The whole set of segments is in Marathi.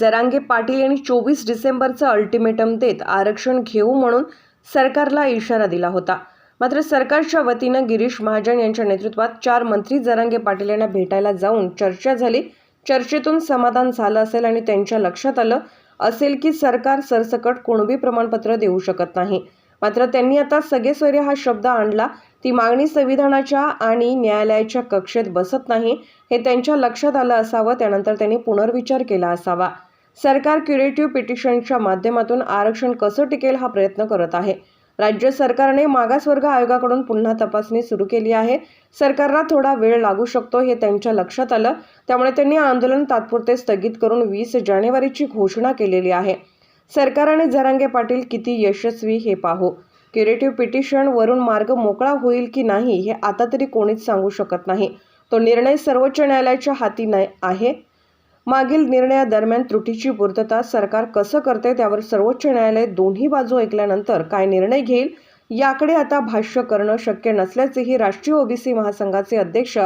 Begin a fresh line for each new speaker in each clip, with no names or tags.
जरांगे पाटील यांनी चोवीस डिसेंबरचं अल्टिमेटम देत आरक्षण घेऊ म्हणून सरकारला इशारा दिला होता. मात्र सरकारच्या वतीनं गिरीश महाजन यांच्या नेतृत्वात चार मंत्री जरांगे पाटील यांना भेटायला जाऊन चर्चा झाली. चर्चेतून समाधान झालं असेल आणि त्यांच्या लक्षात आलं असेल की सरकार सरसकट कुणबी प्रमाणपत्र देऊ शकत नाही. मात्र त्यांनी आता सगेसोयरे हा शब्द आणला. ती मागणी संविधानाच्या आणि न्यायालयाच्या कक्षेत बसत नाही हे त्यांच्या लक्षात आलं असावं. त्यानंतर त्यांनी पुनर्विचार केला असावा. सरकार क्युरेटिव्ह पिटिशनच्या माध्यमातून आरक्षण कसं टिकेल हा प्रयत्न करत आहे. राज्य सरकारने मागासवर्ग आयोगाकडून पुन्हा तपासणी सुरू केली आहे. सरकारला थोडा वेळ लागू शकतो हे त्यांच्या लक्षात आलं. त्यामुळे त्यांनी आंदोलन तात्पुरते स्थगित करून वीस जानेवारीची घोषणा केलेली आहे. सरकारने जरांगे पाटील किती यशस्वी हे पाहू. क्युरेटिव्ह पिटिशन वरून मार्ग मोकळा होईल की नाही हे आता तरी कोणीच सांगू शकत नाही. तो निर्णय सर्वोच्च न्यायालयाच्या हाती नाही आहे. मागील निर्णयादरम्यान त्रुटीची पूर्तता सरकार कसं करते त्यावर सर्वोच्च न्यायालय दोन्ही बाजू ऐकल्यानंतर काय निर्णय घेईल याकडे आता भाष्य करणं शक्य नसल्याचेही राष्ट्रीय ओबीसी महासंघाचे अध्यक्ष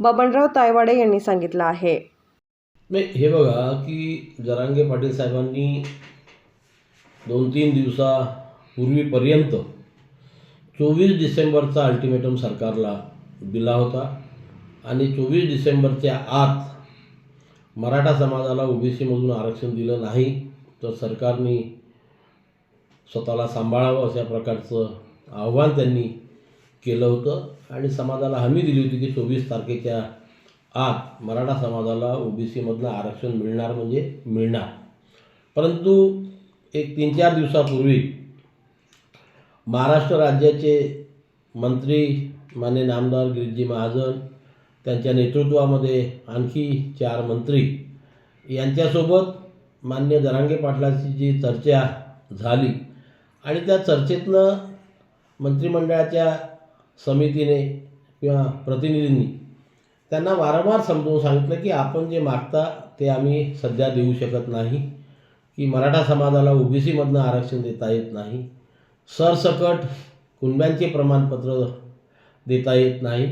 बबनराव तायवाडे यांनी सांगितलं आहे.
नाही हे बघा की जरांगे पाटील साहेबांनी दोन तीन दिवसापूर्वीपर्यंत चोवीस डिसेंबरचा अल्टिमेटम सरकारला दिला होता आणि चोवीस डिसेंबरच्या आत मराठा समाजाला ओबीसीमधून आरक्षण दिलं नाही तर सरकारने स्वतःला सांभाळावं अशा प्रकारचं आव्हान त्यांनी केलं होतं. आणि समाजाला हमी दिली होती की चोवीस तारखेच्या आत मराठा समाजाला ओबीसीमधलं आरक्षण मिळणार म्हणजे मिळणार. परंतु एक तीन चार दिवसापूर्वी महाराष्ट्र राज्याचे मंत्री मान्य नामदार गिरीजी महाजन त्यांच्या नेतृत्वामध्ये आणखी चार मंत्री. यांच्यासोबत मान्य दरांगे पाटलाची जी चर्चा झाली आणि त्या चर्चेतनं मंत्रिमंडळाच्या समितीने किंवा प्रतिनिधींनी त्यांना वारंवार समजवून सांगितलं की आपण जे मागता ते आम्ही सध्या देऊ शकत नाही की मराठा समाजाला ओबीसीमधनं आरक्षण देता येत नाही सरसकट कुणब्यांचे प्रमाणपत्र देता येत नाही.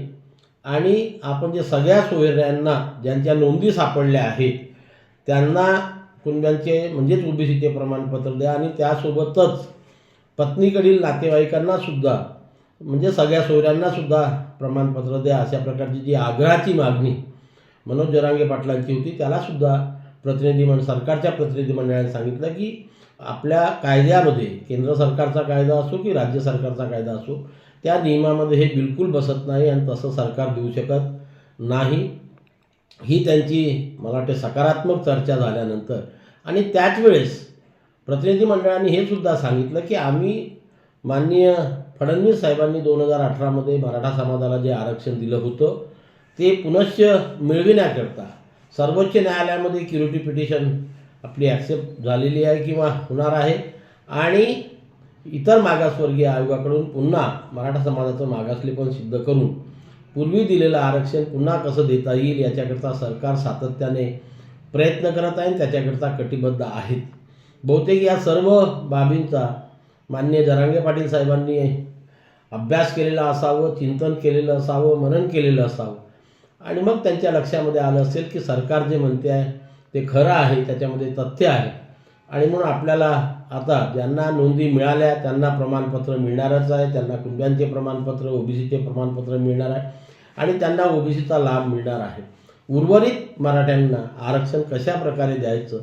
आणि आपण जे सगळ्या सोयऱ्यांना ज्यांच्या नोंदी सापडल्या आहेत त्यांना कुणब्यांचे म्हणजेच ओबीसीचे प्रमाणपत्र द्या आणि त्यासोबतच पत्नीकडील नातेवाईकांना सुद्धा म्हणजे सगळ्या सोयऱ्यांना सुद्धा प्रमाणपत्र द्या अशा प्रकारची जी आग्रहाची मागणी मनोज जरांगे पाटलांची होती त्यालासुद्धा प्रतिनिधी मंडळ सरकारच्या प्रतिनिधी मंडळाने सांगितलं की आपल्या कायद्यामध्ये केंद्र सरकारचा कायदा असो की राज्य सरकारचा कायदा असो त्या नियमामध्ये हे बिलकुल बसत नाही आणि तसं सरकार देऊ शकत नाही. ही त्यांची मला वाटते सकारात्मक चर्चा झाल्यानंतर. आणि त्याच वेळेस प्रतिनिधी मंडळाने हे सुद्धा सांगितलं की आम्ही माननीय फडणवीस साहेबांनी दोन हजार अठरामध्ये मराठा समाजाला जे आरक्षण दिलं होतं ते पुनश्च मिळविण्याकरता सर्वोच्च न्यायालयामध्ये क्युरिटी पिटिशन आपली ॲक्सेप्ट झालेली आहे किंवा होणार आहे. आणि इतर मागासवर्गीय आयोगाकडून पुन्हा मराठा समाजाचं मागासलेपण सिद्ध करून पूर्वी दिलेलं आरक्षण पुन्हा कसं देता येईल याच्याकरता सरकार सातत्याने प्रयत्न करत आहे आणि त्याच्याकरता कटिबद्ध आहेत. बहुतेक या सर्व बाबींचा मान्य जरांगे पाटील साहेबांनी अभ्यास केलेला असावं चिंतन केलेलं असावं मनन केलेलं असावं. आणि मग त्यांच्या लक्षामध्ये आलं असेल की सरकार जे म्हणते आहे ते खरं आहे त्याच्यामध्ये तथ्य आहे. आणि म्हणून आपल्याला आता ज्यांना नोंदी मिळाल्या त्यांना प्रमाणपत्र मिळणारच आहे त्यांना कुंब्यांचे प्रमाणपत्र ओबीसीचे प्रमाणपत्र मिळणार आहे आणि त्यांना ओबीसीचा लाभ मिळणार आहे. उर्वरित मराठ्यांना आरक्षण कशा प्रकारे द्यायचं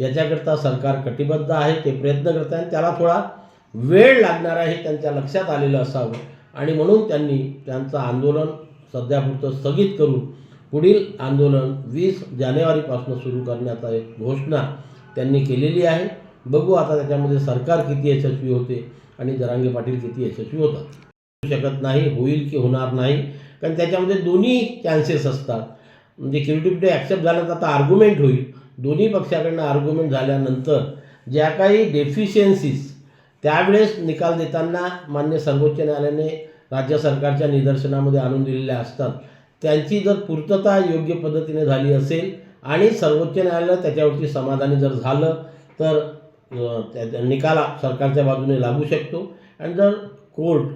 याच्याकरता सरकार कटिबद्ध आहे ते प्रयत्न करत आहे आणि त्याला थोडा वेळ लागणार आहे हे त्यांच्या लक्षात आलेलं असावं. आणि म्हणून त्यांनी त्यांचं आंदोलन सध्यापुरतं स्थगित करून पुढील आंदोलन वीस जानेवारीपासून सुरू करण्याचा एक घोषणा त्यांनी केलेली आहे. बघू आता त्याच्यामध्ये सरकार किती यशस्वी होते आणि जरांगे पाटील किती यशस्वी होतात. शकत नाही होईल की होणार नाही. कारण त्याच्यामध्ये दोन्ही चान्सेस असतात. म्हणजे क्युरिटिव्हिटी ॲक्सेप्ट झाल्यानंतर आता आर्ग्युमेंट होईल. दोन्ही पक्षाकडनं आर्ग्युमेंट झाल्यानंतर ज्या काही डेफिशियन्सीज त्यावेळेस निकाल देताना मान्य सर्वोच्च न्यायालयाने राज्य सरकारच्या निदर्शनामध्ये आणून दिलेल्या असतात. त्यांची जर पूर्तता योग्य पद्धतीने झाली असेल आणि सर्वोच्च न्यायालय त्याच्यावरती समाधानी जर झालं तर त्या निकाल सरकारच्या बाजूने लागू शकतो. आणि जर कोर्ट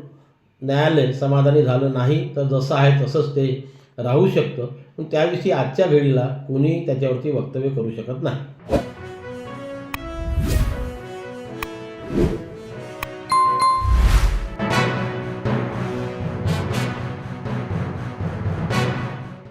न्यायालय समाधानी झालं नाही तर जसं आहे तसंच ते राहू शकतं. पण त्याविषयी आजच्या घडीला कोणी त्याच्यावरती वक्तव्य करू शकत नाही.